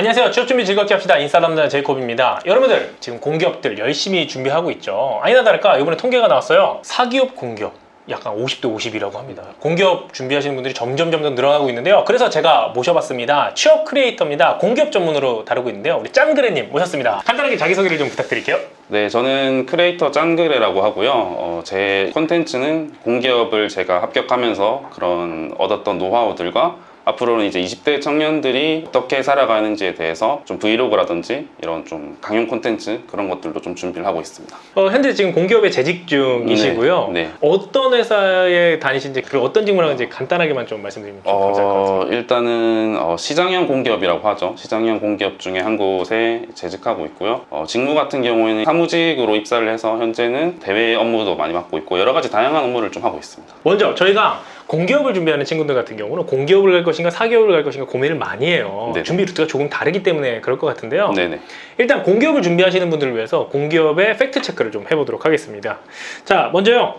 안녕하세요. 취업 준비 즐겁게 합시다. 인싸담자 제이콥입니다. 여러분들 지금 공기업들 열심히 준비하고 있죠. 아니나 다를까 이번에 통계가 나왔어요. 사기업 공기업 약간 50대 50이라고 합니다. 공기업 준비하시는 분들이 점점 점점 늘어나고 있는데요. 그래서 제가 모셔봤습니다. 취업 크리에이터입니다. 공기업 전문으로 다루고 있는데요. 우리 짱그레님 모셨습니다. 간단하게 자기소개를 좀 부탁드릴게요. 네, 저는 크리에이터 짱그레라고 하고요. 어, 제 콘텐츠는 공기업을 제가 합격하면서 그런 얻었던 노하우들과 앞으로는 이제 20대 청년들이 어떻게 살아가는지에 대해서 좀 브이로그라든지 이런 좀 강연 콘텐츠 그런 것들도 좀 준비를 하고 있습니다. 어, 현재 지금 공기업에 재직 중이시고요. 네, 네. 어떤 회사에 다니신지 그리고 어떤 직무를 하는지 간단하게만 좀 말씀드리면 좀 감사할 것 같습니다. 어, 일단은 어, 시장형 공기업이라고 하죠. 시장형 공기업 중에 한 곳에 재직하고 있고요. 어, 직무 같은 경우에는 사무직으로 입사를 해서 현재는 대외 업무도 많이 맡고 있고 여러 가지 다양한 업무를 좀 하고 있습니다. 먼저 저희가 공기업을 준비하는 친구들 같은 경우는 공기업을 갈 것인가 사기업을 갈 것인가 고민을 많이 해요. 네네. 준비 루트가 조금 다르기 때문에 그럴 것 같은데요. 네네. 일단 공기업을 준비하시는 분들을 위해서 공기업의 팩트 체크를 좀 해보도록 하겠습니다. 자, 먼저요.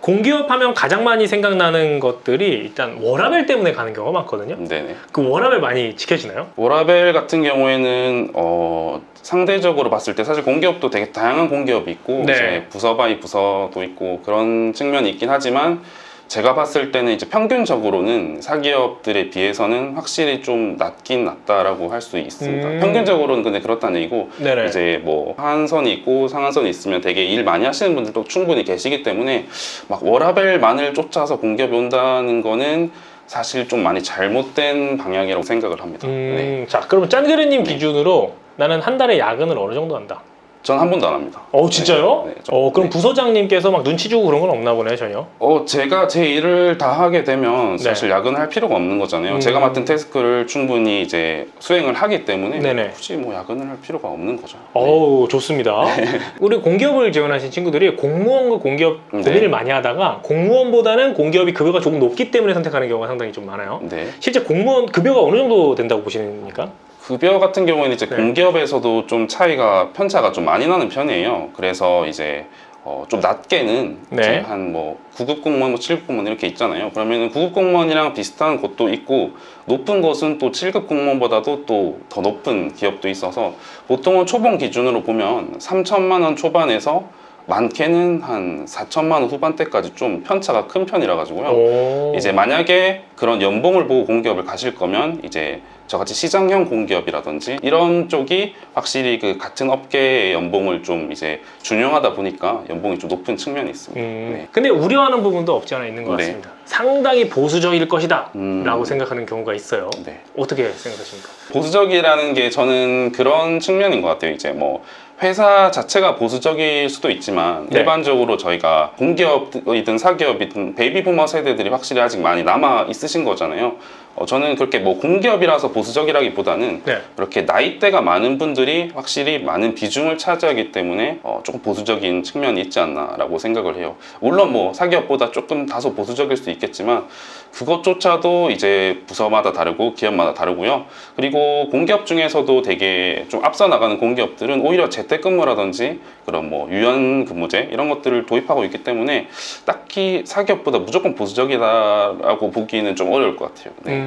공기업 하면 가장 많이 생각나는 것들이 일단 워라벨 때문에 가는 경우가 많거든요. 네네. 그 워라벨 많이 지켜지나요? 워라벨 같은 경우에는 어, 상대적으로 봤을 때 사실 공기업도 되게 다양한 공기업이 있고 네. 이제 부서 바이 부서도 있고 그런 측면이 있긴 하지만 제가 봤을 때는 이제 평균적으로는 사기업들에 비해서는 확실히 좀 낮긴 낮다라고 할 수 있습니다. 음. 평균적으로는 근데 그렇다는 얘기고 네네. 이제 뭐 하한선이 있고 상한선이 있으면 되게 일 많이 하시는 분들도 충분히 계시기 때문에 막 워라벨만을 쫓아서 공기업이 온다는 거는 사실 좀 많이 잘못된 방향이라고 생각을 합니다. 음, 네. 자, 그러면 짠그레님 네. 기준으로 나는 한 달에 야근을 어느 정도 한다? 전 한 번도 안 합니다. 어, 진짜요? 네, 네, 좀- 어, 그럼 네. 부서장님께서 막 눈치 주고 그런 건 없나 보네, 전혀. 어, 제가 제 일을 다 하게 되면 사실 야근을 할 필요가 없는 거잖아요. 네. 음. 제가 맡은 태스크를 충분히 이제 수행을 하기 때문에 네네. 굳이 뭐 야근을 할 필요가 없는 거죠. 네. 어우 좋습니다. 우리 공기업을 지원하신 친구들이 공무원과 공기업 네. 고민을 많이 하다가 공무원보다는 공기업이 급여가 조금 높기 때문에 선택하는 경우가 상당히 좀 많아요. 네. 실제 공무원 급여가 어느 정도 된다고 보시니까? 급여 같은 경우에는 이제 네. 공기업에서도 좀 차이가 편차가 좀 많이 나는 편이에요. 그래서 이제 어, 좀 낮게는 네. 한뭐 9급 공무원, 뭐 7급 공무원 이렇게 있잖아요. 그러면은 9급 공무원이랑 비슷한 곳도 있고 높은 것은 또 7급 공무원보다도 또 더 높은 기업도 있어서 보통은 초봉 기준으로 보면 3천만 원 초반에서 많게는 한 4천만 원 후반대까지 좀 편차가 큰 편이라 가지고요. 오. 이제 만약에 그런 연봉을 보고 공기업을 가실 거면 이제 저같이 시장형 공기업이라든지 이런 쪽이 확실히 그 같은 업계의 연봉을 좀 이제 준용하다 보니까 연봉이 좀 높은 측면이 있습니다. 음, 네. 근데 우려하는 부분도 없지 않아 있는 것 네. 같습니다. 상당히 보수적일 것이다 음. 라고 생각하는 경우가 있어요. 네. 어떻게 생각하십니까? 보수적이라는 게 저는 그런 측면인 것 같아요. 이제 뭐 회사 자체가 보수적일 수도 있지만 네. 일반적으로 저희가 공기업이든 사기업이든 베이비 부머 세대들이 확실히 아직 많이 남아 있으신 거잖아요. 어, 저는 그렇게 뭐 공기업이라서 보수적이라기보다는 네. 그렇게 나이대가 많은 분들이 확실히 많은 비중을 차지하기 때문에 어, 조금 보수적인 측면이 있지 않나라고 생각을 해요. 물론 뭐 사기업보다 조금 다소 보수적일 수 있겠지만 그것조차도 이제 부서마다 다르고 기업마다 다르고요. 그리고 공기업 중에서도 되게 좀 앞서 나가는 공기업들은 오히려 재택근무라든지 그런 뭐 유연 근무제 이런 것들을 도입하고 있기 때문에 딱히 사기업보다 무조건 보수적이다라고 보기는 좀 어려울 것 같아요. 네. 음,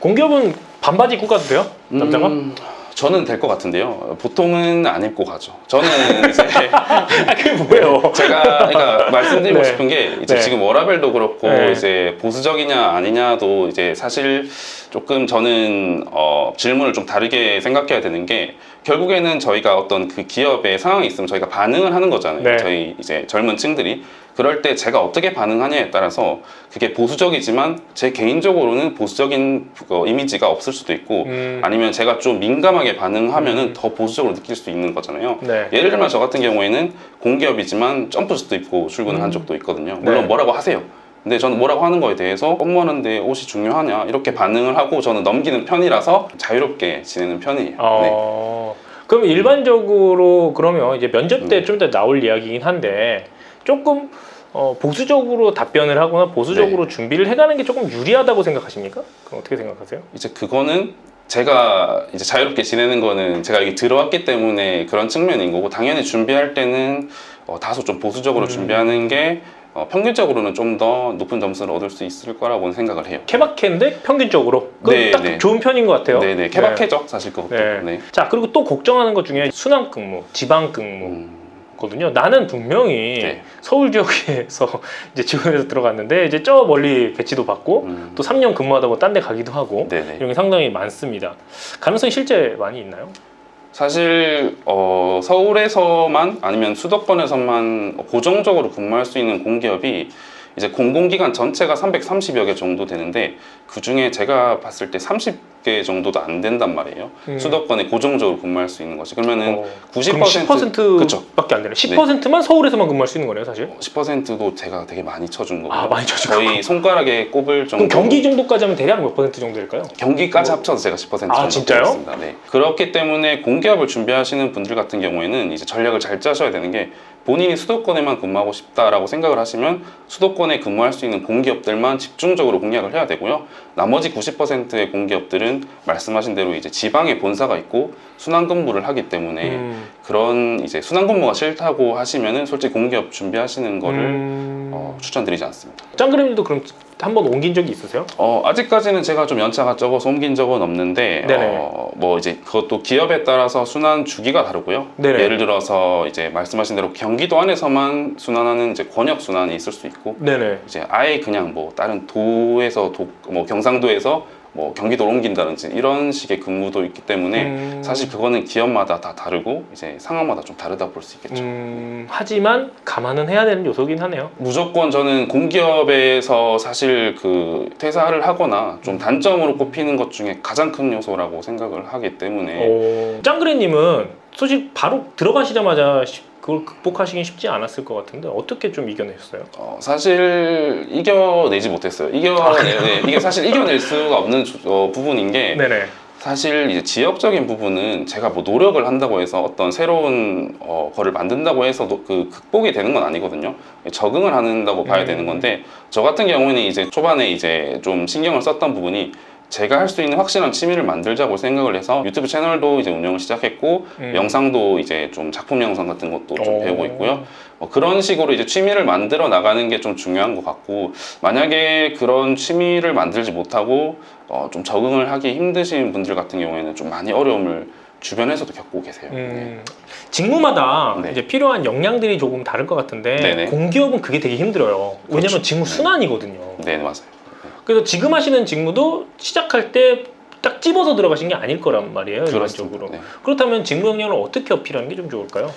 공기업은 반바지 입고 가도 돼요? 남자가? 음, 저는 될 것 같은데요. 보통은 안 입고 가죠. 저는 이제 아, 그게 뭐예요? 제가 그러니까 말씀드리고 네. 싶은 게 이제 네. 지금 워라벨도 그렇고 네. 이제 보수적이냐 아니냐도 이제 사실 조금 저는 어, 질문을 좀 다르게 생각해야 되는 게 결국에는 저희가 어떤 그 기업의 상황이 있으면 저희가 반응을 하는 거잖아요. 네. 저희 이제 젊은 층들이 그럴 때 제가 어떻게 반응하냐에 따라서 그게 보수적이지만 제 개인적으로는 보수적인 어, 이미지가 없을 수도 있고 음, 아니면 제가 좀 민감하게 반응하면은 더 보수적으로 느낄 수 있는 거잖아요. 네. 예를 들면 저 같은 경우에는 공기업이지만 점프스도 입고 출근을 한 적도 있거든요. 물론 네. 뭐라고 하세요. 근데 저는 뭐라고 하는 거에 대해서 업무하는데 옷이 중요하냐 이렇게 반응을 하고 저는 넘기는 편이라서 자유롭게 지내는 편이에요. 네. 어, 그럼 일반적으로 그러면 이제 면접 때 음. 좀더 나올 이야기긴 한데 조금 어, 보수적으로 답변을 하거나 보수적으로 준비를 해가는 게 조금 유리하다고 생각하십니까? 그럼 어떻게 생각하세요? 이제 그거는 제가 이제 자유롭게 지내는 거는 제가 여기 들어왔기 때문에 그런 측면인 거고 당연히 준비할 때는 어, 다소 좀 보수적으로 음. 준비하는 게 어, 평균적으로는 좀 더 높은 점수를 얻을 수 있을 거라고 생각을 해요. 케바케인데 평균적으로 그 네, 딱 네. 좋은 편인 것 같아요. 네네 케바케죠 사실 그것도. 네. 네. 자 그리고 또 걱정하는 것 중에 순환 근무, 지방 근무 거든요. 음, 나는 분명히 네. 서울 지역에서 이제 지원해서 들어갔는데 이제 저 멀리 배치도 받고 음, 또 3년 근무하다고 딴데 가기도 하고 네네. 이런 게 상당히 많습니다. 가능성이 실제 많이 있나요? 사실 어, 서울에서만 아니면 수도권에서만 고정적으로 근무할 수 있는 공기업이 이제 공공기관 전체가 330여 개 정도 되는데 그 중에 제가 봤을 때 30개 정도도 안 된단 말이에요. 음. 수도권에 고정적으로 근무할 수 있는 것이 그러면은 어, 90% 그럼 10%밖에 그쵸. 안 되네. 10%만 서울에서만 근무할 수 있는 거네요, 사실. 10%도 제가 되게 많이 쳐준 거고요. 아 많이 쳐주고. 거의 손가락에 꼽을 정도. 그럼 경기 정도까지 하면 대략 몇 퍼센트 정도 될까요? 경기까지 합쳐서 제가 10% 정도 아, 진짜요? 네. 그렇기 때문에 공기업을 준비하시는 분들 같은 경우에는 이제 전략을 잘 짜셔야 되는 게 본인이 수도권에만 근무하고 싶다라고 생각을 하시면 수도권에 근무할 수 있는 공기업들만 집중적으로 공략을 해야 되고요. 나머지 90%의 공기업들은 말씀하신 대로 이제 지방에 본사가 있고 순환 근무를 하기 때문에 음. 그런 이제 순환 근무가 싫다고 하시면은 솔직히 공기업 준비하시는 거를 음... 어, 추천드리지 않습니다. 짱그림님도 그럼 한번 옮긴 적이 있으세요? 어, 아직까지는 제가 좀 연차가 적어서 옮긴 적은 없는데, 네네. 어, 뭐 이제 그것도 기업에 따라서 순환 주기가 다르고요. 네네. 예를 들어서 이제 말씀하신 대로 경기도 안에서만 순환하는 이제 권역 순환이 있을 수 있고, 네네. 이제 아예 그냥 뭐 다른 도에서 도, 뭐 경상도에서 뭐 경기도로 옮긴다든지 이런 식의 근무도 있기 때문에 음... 사실 그거는 기업마다 다 다르고 이제 상황마다 좀 다르다 볼 수 있겠죠. 음... 하지만 감안은 해야 되는 요소긴 하네요. 무조건 저는 공기업에서 사실 그 퇴사를 하거나 좀 단점으로 꼽히는 것 중에 가장 큰 요소라고 생각을 하기 때문에 오... 짱그림님은 솔직히 바로 들어가시자마자 쉬- 그걸 극복하시긴 쉽지 않았을 것 같은데 어떻게 좀 이겨내셨어요? 어, 사실 이겨내지 못했어요. 이겨 아, 네, 이게 사실 이겨낼 수가 없는 주- 어, 부분인 게 네네. 사실 이제 지역적인 부분은 제가 뭐 노력을 한다고 해서 어떤 새로운 어, 거를 만든다고 해서 노- 그 극복이 되는 건 아니거든요. 적응을 한다고 봐야 음. 되는 건데 저 같은 경우에는 이제 초반에 이제 좀 신경을 썼던 부분이 제가 할 수 있는 확실한 취미를 만들자고 생각을 해서 유튜브 채널도 이제 운영을 시작했고 음. 영상도 이제 좀 작품 영상 같은 것도 좀 오. 배우고 있고요. 어, 그런 식으로 이제 취미를 만들어 나가는 게 좀 중요한 것 같고 만약에 그런 취미를 만들지 못하고 어, 좀 적응을 하기 힘드신 분들 같은 경우에는 좀 많이 어려움을 주변에서도 겪고 계세요. 네. 음, 직무마다 네. 이제 필요한 역량들이 조금 다를 것 같은데 네네. 공기업은 그게 되게 힘들어요. 왜냐면 그렇죠. 직무 네. 순환이거든요. 네, 맞아요. 그래서 지금 하시는 직무도 시작할 때 딱 집어서 들어가신 게 아닐 거란 말이에요. 일반적으로. 네. 그렇다면 직무 역량을 어떻게 어필하는 게 좀 좋을까요?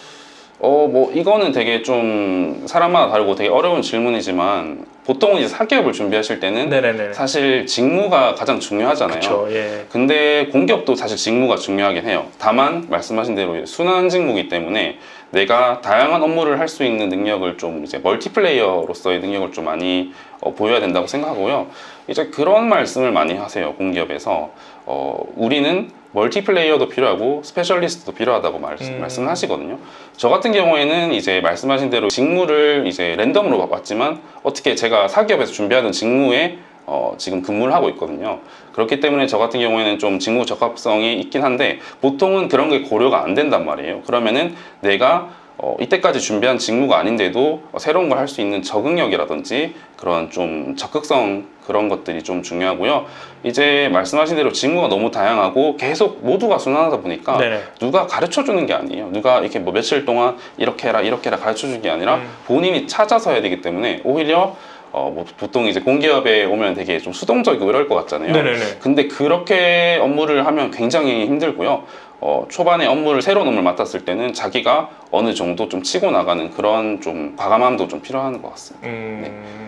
어, 뭐, 이거는 되게 좀 사람마다 다르고 되게 어려운 질문이지만 보통은 이제 사기업을 준비하실 때는 네네네. 사실 직무가 가장 중요하잖아요. 그렇죠. 예. 근데 공기업도 사실 직무가 중요하긴 해요. 다만 말씀하신 대로 순환 직무이기 때문에 내가 다양한 업무를 할 수 있는 능력을 좀 이제 멀티플레이어로서의 능력을 좀 많이 어, 보여야 된다고 생각하고요. 이제 그런 말씀을 많이 하세요. 공기업에서 어, 우리는 멀티플레이어도 필요하고 스페셜리스트도 필요하다고 말, 음. 말씀을 하시거든요. 저 같은 경우에는 이제 말씀하신 대로 직무를 이제 랜덤으로 왔지만 어떻게 제가 사기업에서 준비하는 직무에 어, 지금 근무를 하고 있거든요. 그렇기 때문에 저 같은 경우에는 좀 직무 적합성이 있긴 한데 보통은 그런 게 고려가 안 된단 말이에요. 그러면은 내가 어, 이때까지 준비한 직무가 아닌데도 어, 새로운 걸 할 수 있는 적응력이라든지 그런 좀 적극성 그런 것들이 좀 중요하고요. 이제 말씀하신 대로 직무가 너무 다양하고 계속 모두가 순환하다 보니까 네네. 누가 가르쳐 주는 게 아니에요. 누가 이렇게 뭐 며칠 동안 이렇게 해라 이렇게 해라 가르쳐 주는 게 아니라 음. 본인이 찾아서 해야 되기 때문에 오히려 어, 뭐 보통 이제 공기업에 오면 되게 좀 수동적이고 이럴 것 같잖아요. 네네네. 근데 그렇게 업무를 하면 굉장히 힘들고요. 어, 초반에 업무를 새로운 업무를 맡았을 때는 자기가 어느 정도 좀 치고 나가는 그런 좀 과감함도 좀 필요한 것 같습니다. 음,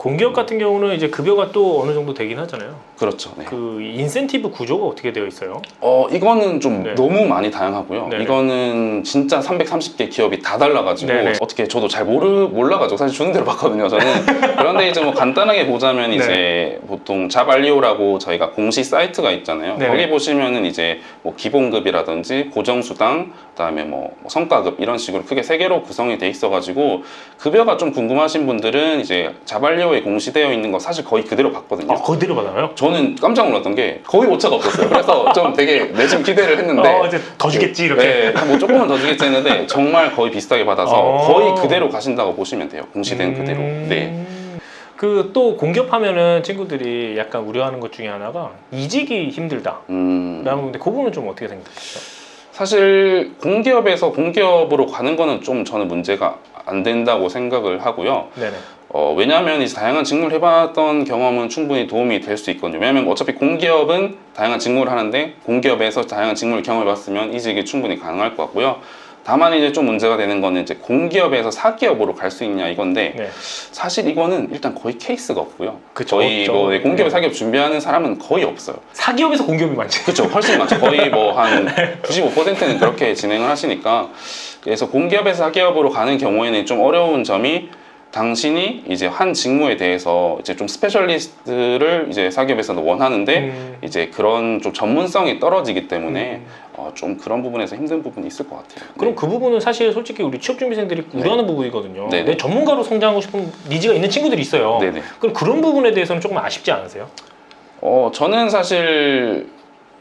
공기업 같은 경우는 이제 급여가 또 어느 정도 되긴 하잖아요. 그렇죠. 네. 그 인센티브 구조가 어떻게 되어 있어요? 어, 이거는 좀 네. 너무 많이 다양하고요. 네네. 이거는 진짜 330개 기업이 다 달라가지고 네네. 어떻게 저도 잘 모르, 몰라가지고 사실 주는 대로 봤거든요. 저는. 그런데 이제 뭐 간단하게 보자면 네. 이제 보통 잡알리오라고 저희가 공시 사이트가 있잖아요. 네네. 거기 보시면은 이제 뭐 기본급이라든지 고정수당, 그다음에 뭐 성과급 이런 식으로 크게 세 개로 구성이 돼 있어가지고 급여가 좀 궁금하신 분들은 이제 자발리오 사기업에 공시되어 있는 거 사실 거의 그대로 봤거든요. 아, 그대로 받아요? 저는 깜짝 놀랐던 게 거의 오차가 없었어요. 그래서 좀 되게 내심 기대를 했는데 어, 이제 더 주겠지 이렇게. 네, 뭐 조금은 더 주겠지 했는데 정말 거의 비슷하게 받아서 어. 거의 그대로 가신다고 보시면 돼요. 공시된 그대로. 음. 네. 그 또 공기업하면은 친구들이 약간 우려하는 것 중에 하나가 이직이 힘들다라는 음, 건데 그 부분은 좀 어떻게 생각하세요? 사실 공기업에서 공기업으로 가는 거는 좀 저는 문제가 안 된다고 생각을 하고요. 네네. 어, 왜냐하면 이제 다양한 직무를 해봤던 경험은 충분히 도움이 될 수 있거든요. 왜냐하면 어차피 공기업은 다양한 직무를 하는데 공기업에서 다양한 직무를 경험해봤으면 이직이 충분히 가능할 것 같고요. 다만 이제 좀 문제가 되는 거는 이제 공기업에서 사기업으로 갈 수 있냐 이건데 네. 사실 이거는 일단 거의 케이스가 없고요. 그쵸, 거의 없죠. 뭐 네, 공기업 네. 사기업 준비하는 사람은 거의 없어요. 사기업에서 공기업이 많지. 그렇죠. 훨씬 많죠. 거의 뭐 한 95%는 그렇게 진행을 하시니까 그래서 공기업에서 사기업으로 가는 경우에는 좀 어려운 점이 당신이 이제 한 직무에 대해서 이제 좀 스페셜리스트를 이제 사기업에서는 원하는데 음. 이제 그런 좀 전문성이 떨어지기 때문에 음. 어, 좀 그런 부분에서 힘든 부분이 있을 것 같아요. 그럼 그 부분은 사실 솔직히 우리 취업 준비생들이 우려하는 부분이거든요. 네네. 내 전문가로 성장하고 싶은 니즈가 있는 친구들이 있어요. 네. 네네. 그럼 그런 부분에 대해서는 조금 아쉽지 않으세요? 어, 저는 사실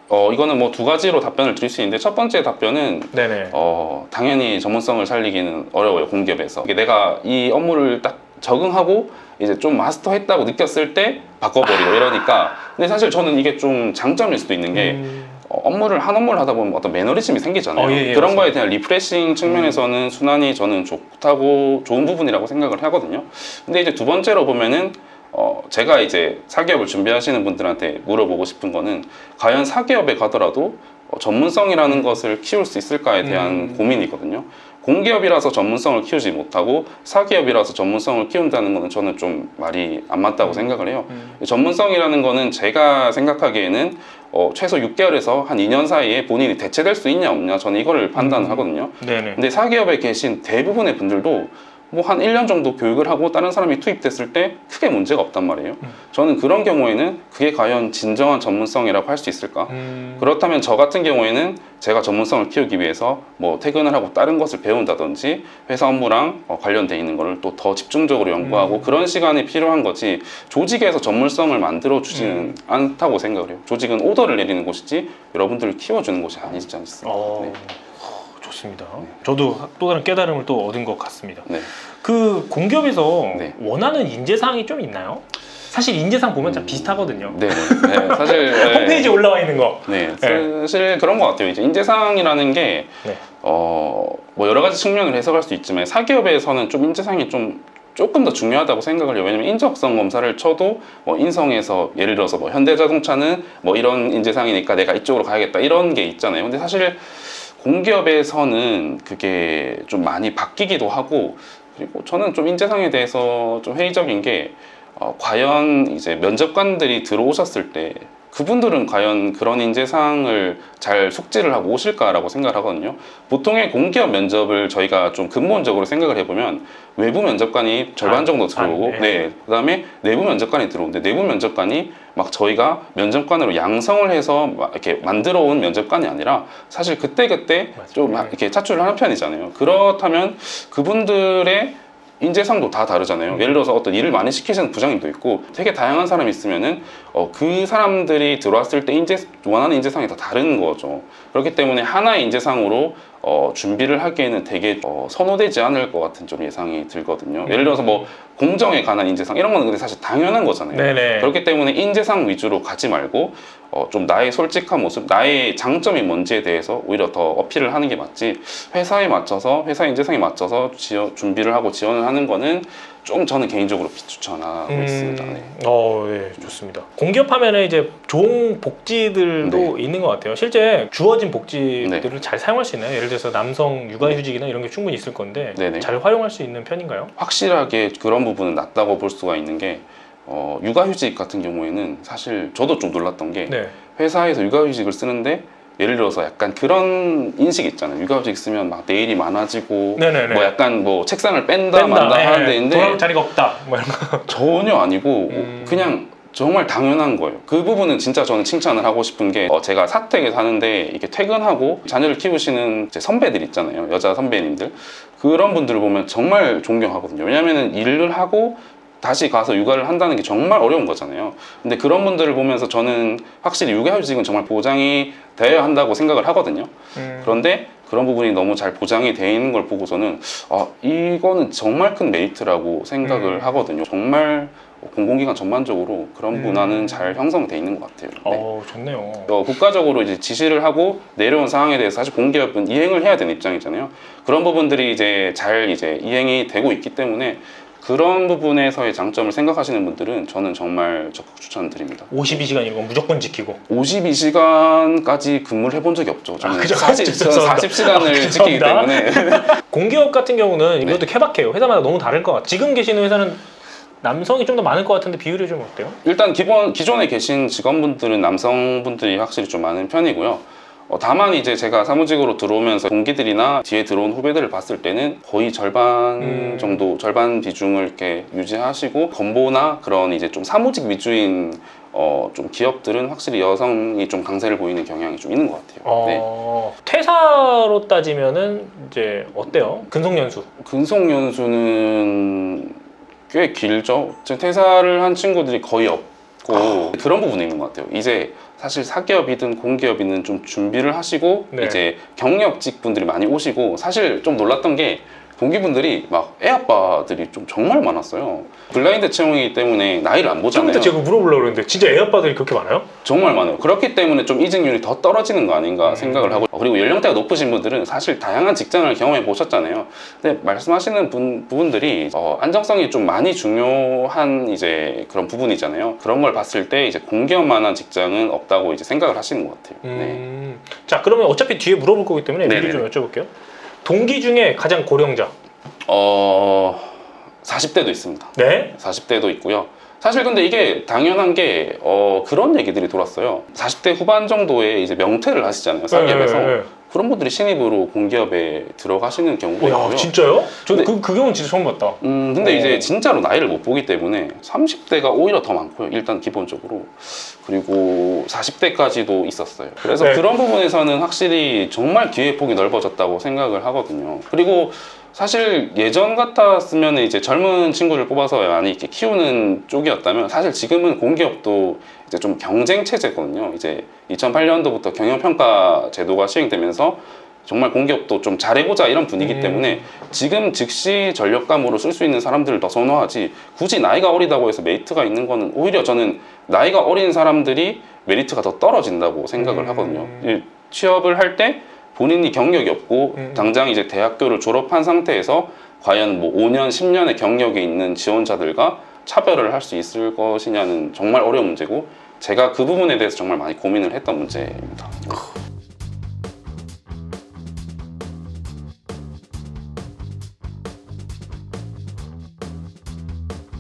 어, 이거는 뭐 두 가지로 답변을 드릴 수 있는데 첫 번째 답변은 네네. 어, 당연히 전문성을 살리기는 어려워요, 공기업에서. 이게 내가 이 업무를 딱 적응하고 이제 좀 마스터했다고 느꼈을 때 바꿔버리고 이러니까. 근데 사실 저는 이게 좀 장점일 수도 있는 게 음. 어, 업무를 한 업무를 하다 보면 어떤 매너리즘이 생기잖아요. 어, 예, 예, 그런. 거에 대한 리프레싱 측면에서는 순환이 저는 좋다고 좋은 부분이라고 생각을 하거든요. 근데 이제 두 번째로 보면은 어, 제가 이제 사기업을 준비하시는 분들한테 물어보고 싶은 거는 과연 사기업에 가더라도 어, 전문성이라는 것을 키울 수 있을까에 대한 음. 고민이거든요. 공기업이라서 전문성을 키우지 못하고 사기업이라서 전문성을 키운다는 거는 저는 좀 말이 안 맞다고 생각을 해요. 음. 전문성이라는 거는 제가 생각하기에는 어, 최소 6개월에서 한 2년 사이에 본인이 대체될 수 있냐 없냐 저는 이거를 판단을 하거든요. 네네. 근데 사기업에 계신 대부분의 분들도 뭐 한 1년 정도 교육을 하고 다른 사람이 투입됐을 때 크게 문제가 없단 말이에요. 음. 저는 그런 경우에는 그게 과연 진정한 전문성이라고 할 수 있을까? 음. 그렇다면 저 같은 경우에는 제가 전문성을 키우기 위해서 뭐 퇴근을 하고 다른 것을 배운다든지 회사 업무랑 어, 관련돼 있는 거를 또 더 집중적으로 연구하고 음. 그런 시간이 필요한 거지 조직에서 전문성을 만들어 주지는 음. 않다고 생각을 해요. 조직은 오더를 내리는 곳이지 여러분들을 키워주는 곳이 아니지 않습니까? 어, 네. 어, 좋습니다. 저도 또 다른 깨달음을 또 얻은 것 같습니다. 네. 그 공기업에서 네. 원하는 인재상이 좀 있나요? 사실 인재상 보면 다 비슷하거든요. 네, 네. 네, 사실 네. 홈페이지에 올라와 있는 거. 네, 사실 그런 것 같아요. 이제 인재상이라는 게, 네. 어, 뭐 여러 가지 측면을 해석할 수 있지만 사기업에서는 좀 인재상이 좀 조금 더 중요하다고 생각을 해요. 왜냐면 인적성 검사를 쳐도 뭐 인성에서 예를 들어서 뭐 현대자동차는 뭐 이런 인재상이니까 내가 이쪽으로 가야겠다 이런 게 있잖아요. 근데 사실 공기업에서는 그게 좀 많이 바뀌기도 하고 그리고 저는 좀 인재상에 대해서 좀 회의적인 게 어, 과연 이제 면접관들이 들어오셨을 때 그분들은 과연 그런 인재상을 잘 숙지를 하고 오실까라고 생각을 하거든요. 보통의 공기업 면접을 저희가 좀 근본적으로 생각을 해보면 외부 면접관이 절반 아, 정도 들어오고, 아, 네. 네. 그 다음에 내부 면접관이 들어오는데 내부 면접관이 막 저희가 면접관으로 양성을 해서 막 이렇게 만들어 온 면접관이 아니라 사실 그때 그때 맞아요. 좀막 이렇게 차출을 하는 편이잖아요. 그렇다면 그분들의 인재상도 다 다르잖아요. 음. 예를 들어서 어떤 일을 많이 시키시는 부장님도 있고 되게 다양한 사람이 있으면은 어, 그 사람들이 들어왔을 때 인재 원하는 인재상이 다 다른 거죠. 그렇기 때문에 하나의 인재상으로 어, 준비를 하기에는 되게 어, 선호되지 않을 것 같은 좀 예상이 들거든요. 예를 들어서 뭐 공정에 관한 인재상 이런 거는 근데 사실 당연한 거잖아요. 네네. 그렇기 때문에 인재상 위주로 가지 말고 어, 좀 나의 솔직한 모습, 나의 장점이 뭔지에 대해서 오히려 더 어필을 하는 게 맞지. 회사에 맞춰서 회사 인재상에 맞춰서 지원, 준비를 하고 지원을 하는 거는 좀 저는 개인적으로 비추천하고 있습니다. 네. 어, 네, 좋습니다. 공기업 하면은 이제 좋은 복지들도 네. 있는 것 같아요. 실제 주어진 복지들을 잘 사용할 수 있나요? 예를 들어서 남성 육아휴직이나 이런 게 충분히 있을 건데 네네. 잘 활용할 수 있는 편인가요? 확실하게 그런 부분은 낮다고 볼 수가 있는 게 어, 육아휴직 같은 경우에는 사실 저도 좀 놀랐던 게 네. 회사에서 육아휴직을 쓰는데 예를 들어서 약간 그런 인식 있잖아요. 육아휴직 쓰면 막 내일이 많아지고 네네네. 뭐 약간 뭐 책상을 뺀다, 뺀다. 만다 예, 하는 데 인데 돌아올 자리가 없다. 뭐 이런 거. 전혀 아니고 음. 그냥 정말 당연한 거예요. 그 부분은 진짜 저는 칭찬을 하고 싶은 게 어, 제가 사택에 사는데 이렇게 퇴근하고 자녀를 키우시는 이제 선배들 있잖아요. 여자 선배님들 그런 분들을 보면 정말 존경하거든요. 왜냐하면 일을 하고 다시 가서 육아를 한다는 게 정말 어려운 거잖아요. 근데 그런 분들을 보면서 저는 확실히 육아휴직은 정말 보장이 되어야 한다고 생각을 하거든요. 음. 그런데 그런 부분이 너무 잘 보장이 되어 있는 걸 보고서는 아 이거는 정말 큰 메리트라고 생각을 음. 하거든요. 정말 공공기관 전반적으로 그런 음. 문화는 잘 형성돼 있는 것 같아요. 네. 어 좋네요. 어, 국가적으로 이제 지시를 하고 내려온 상황에 대해서 사실 공기업은 이행을 해야 되는 입장이잖아요. 그런 부분들이 이제 잘 이제 이행이 되고 있기 때문에 그런 부분에서의 장점을 생각하시는 분들은 저는 정말 적극 추천드립니다. 52시간이고 무조건 지키고. 52시간까지 근무를 해본 적이 없죠. 저는 아, 그죠? 40, 저는 죄송합니다. 40시간을 아, 지키기. 때문에 공기업 같은 경우는 네. 이것도 케바케예요. 회사마다 너무 다를 것 같아요. 지금 계시는 회사는 남성이 좀 더 많을 것 같은데 비율이 좀 어때요? 일단 기본 기존에 계신 직원분들은 남성분들이 확실히 좀 많은 편이고요. 어, 다만 이제 제가 사무직으로 들어오면서 동기들이나 뒤에 들어온 후배들을 봤을 때는 거의 절반 음. 정도 절반 비중을 이렇게 유지하시고 건보나 그런 이제 좀 사무직 위주인 어, 좀 기업들은 확실히 여성이 좀 강세를 보이는 경향이 좀 있는 것 같아요. 네. 어, 퇴사로 따지면은 이제 어때요? 근속 연수. 근속 연수는 꽤 길죠. 퇴사를 한 친구들이 거의 없고 그런 부분이 있는 것 같아요. 이제 사실 사기업이든 공기업이든 좀 준비를 하시고 네. 이제 경력직 분들이 많이 오시고 사실 좀 놀랐던 게 동기분들이 막 애아빠들이 좀 정말 많았어요. 블라인드 채용이기 때문에 나이를 안 좀 보잖아요. 이따 제가 물어보려고 그랬는데 진짜 애 아빠들이 그렇게 많아요? 정말 많아요. 그렇기 때문에 좀 이직률이 더 떨어지는 거 아닌가 음. 생각을 하고 그리고 연령대가 높으신 분들은 사실 다양한 직장을 경험해 보셨잖아요. 근데 말씀하시는 분, 부분들이 어, 안정성이 좀 많이 중요한 이제 그런 부분이잖아요. 그런 걸 봤을 때 이제 공기업만한 직장은 없다고 이제 생각을 하시는 것 같아요. 네. 음. 자 그러면 어차피 뒤에 물어볼 거기 때문에 미리 네네네. 좀 여쭤볼게요. 동기 중에 가장 고령자. 어 40대도 있습니다. 네. 40대도 있고요. 사실 근데 이게 당연한 게 어, 그런 얘기들이 돌았어요. 40대 후반 정도에 이제 명퇴를 하시잖아요. 사기업에서. 네, 네, 네. 그런 분들이 신입으로 공기업에 들어가시는 경우가 오, 야 있고요. 진짜요? 저는 네. 그, 그 경우는 진짜 처음 봤다. 음, 근데 어. 이제 진짜로 나이를 못 보기 때문에 30대가 오히려 더 많고요. 일단 기본적으로. 그리고 40대까지도 있었어요. 그래서 네. 그런 부분에서는 확실히 정말 기회 폭이 넓어졌다고 생각을 하거든요. 그리고 사실 예전 같았으면 이제 젊은 친구를 뽑아서 많이 이렇게 키우는 쪽이었다면 사실 지금은 공기업도 이제 좀 경쟁 체제거든요. 이제 2008년도부터 경영평가 제도가 시행되면서 정말 공기업도 좀 잘해보자 이런 분위기 음. 때문에 지금 즉시 전력감으로 쓸 수 있는 사람들을 더 선호하지 굳이 나이가 어리다고 해서 메리트가 있는 거는 오히려 저는 나이가 어린 사람들이 메리트가 더 떨어진다고 생각을 음. 하거든요. 이 취업을 할 때 본인이 경력이 없고 음. 당장 이제 대학교를 졸업한 상태에서 과연 뭐 5년, 10년의 경력이 있는 지원자들과 차별을 할 수 있을 것이냐는 정말 어려운 문제고 제가 그 부분에 대해서 정말 많이 고민을 했던 문제입니다.